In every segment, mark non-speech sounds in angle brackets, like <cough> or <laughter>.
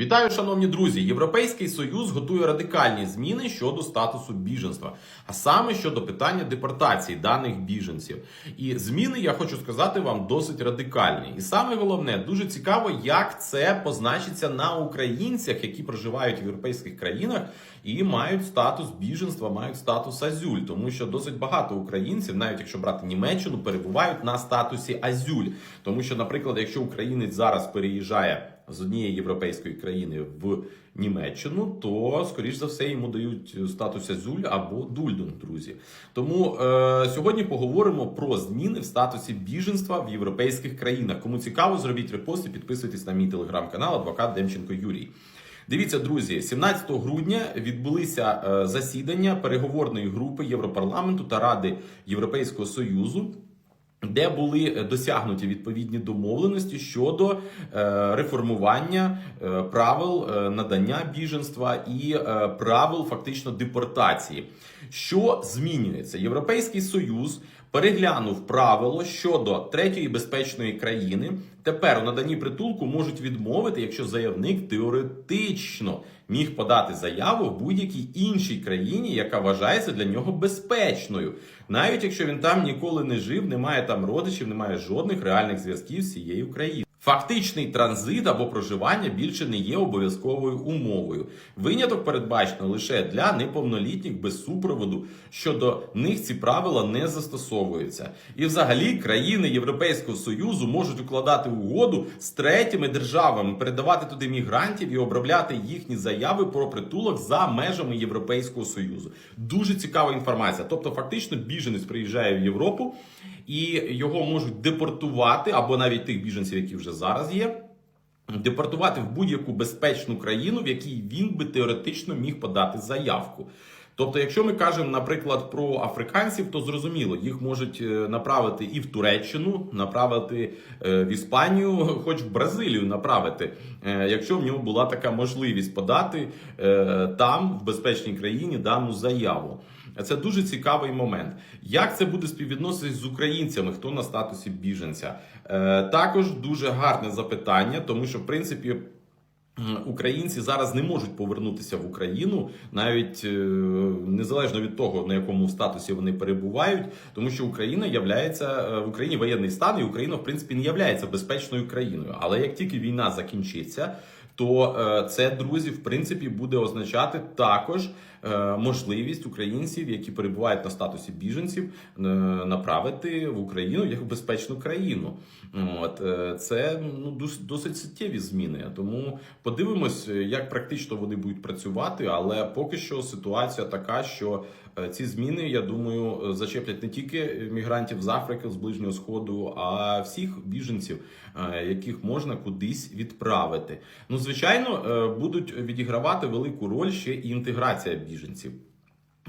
Вітаю, шановні друзі! Європейський союз готує радикальні зміни щодо статусу біженства, а саме щодо питання депортації даних біженців. І зміни я хочу сказати вам досить радикальні. І саме головне, дуже цікаво, як це позначиться на українцях, які проживають в європейських країнах і мають статус біженства, мають статус азюль, тому що досить багато українців, навіть якщо брати Німеччину, перебувають на статусі азюль. Тому що, наприклад, якщо українець зараз переїжджає з однієї європейської країни в Німеччину, то скоріш за все йому дають статус Азюль або Дульдун, друзі. Тому е, сьогодні поговоримо про зміни в статусі біженства в європейських країнах. Кому цікаво, зробіть репост і підписуйтесь на мій телеграм-канал Адвокат Демченко Юрій. Дивіться, друзі, 17 грудня відбулися е, засідання переговорної групи Європарламенту та Ради Європейського Союзу. Де були досягнуті відповідні домовленості щодо е, реформування е, правил е, надання біженства і е, правил фактично депортації. Що змінюється? Європейський союз переглянув правило щодо третьої безпечної країни. Тепер у наданні притулку можуть відмовити, якщо заявник теоретично міг подати заяву в будь-якій іншій країні, яка вважається для нього безпечною, навіть якщо він там ніколи не жив, не має там родичів, немає жодних реальних зв'язків з цією країною. Фактичний транзит або проживання більше не є обов'язковою умовою. Виняток передбачено лише для неповнолітніх без супроводу. Щодо них ці правила не застосовуються. І, взагалі, країни Європейського союзу можуть укладати угоду з третіми державами, передавати туди мігрантів і обробляти їхні заяви про притулок за межами Європейського союзу. Дуже цікава інформація. Тобто, фактично, біженець приїжджає в Європу і його можуть депортувати, або навіть тих біженців, які вже зараз є. Депортувати в будь-яку безпечну країну, в якій він би теоретично міг подати заявку. Тобто, якщо ми кажемо, наприклад, про африканців, то зрозуміло, їх можуть е, направити і в Туреччину, направити е, в Іспанію, <laughs> хоч в Бразилію направити, е, якщо в нього була така можливість подати там, в безпечній країні, дану заяву. Це дуже цікавий момент. Як це буде співвідноситись з українцями, хто на статусі біженця? Також дуже гарне запитання, тому що в принципі. Українці зараз не можуть повернутися в Україну навіть е, незалежно від того на якому статусі вони перебувають, тому що Україна являється е, в Україні воєнний стан, і Україна в принципі не являється безпечною країною. Але як тільки війна закінчиться, то е, це друзі, в принципі, буде означати також можливість українців, які перебувають на статусі біженців, направити в Україну як безпечну країну. От це ну досить суттєві зміни. Тому подивимось, як практично вони будуть працювати. Але поки що ситуація така, що ці зміни, я думаю, зачеплять не тільки мігрантів з Африки, з ближнього сходу, а всіх біженців, яких можна кудись відправити. Ну, звичайно, будуть відігравати велику роль ще і інтеграція біженців.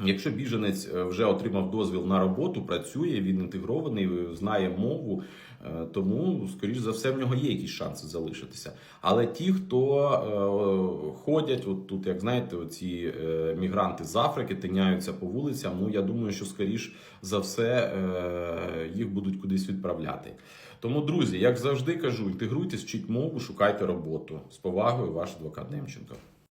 Якщо біженець вже отримав дозвіл на роботу, працює, він інтегрований, знає мову, тому, скоріш за все, в нього є якісь шанси залишитися. Але ті, хто е, ходять, от тут, як знаєте, ці е, мігранти з Африки тиняються по вулицям. Ну я думаю, що скоріш за все е, їх будуть кудись відправляти. Тому, друзі, як завжди кажу, інтегруйтесь, вчіть мову, шукайте роботу. З повагою, ваш адвокат Немченко.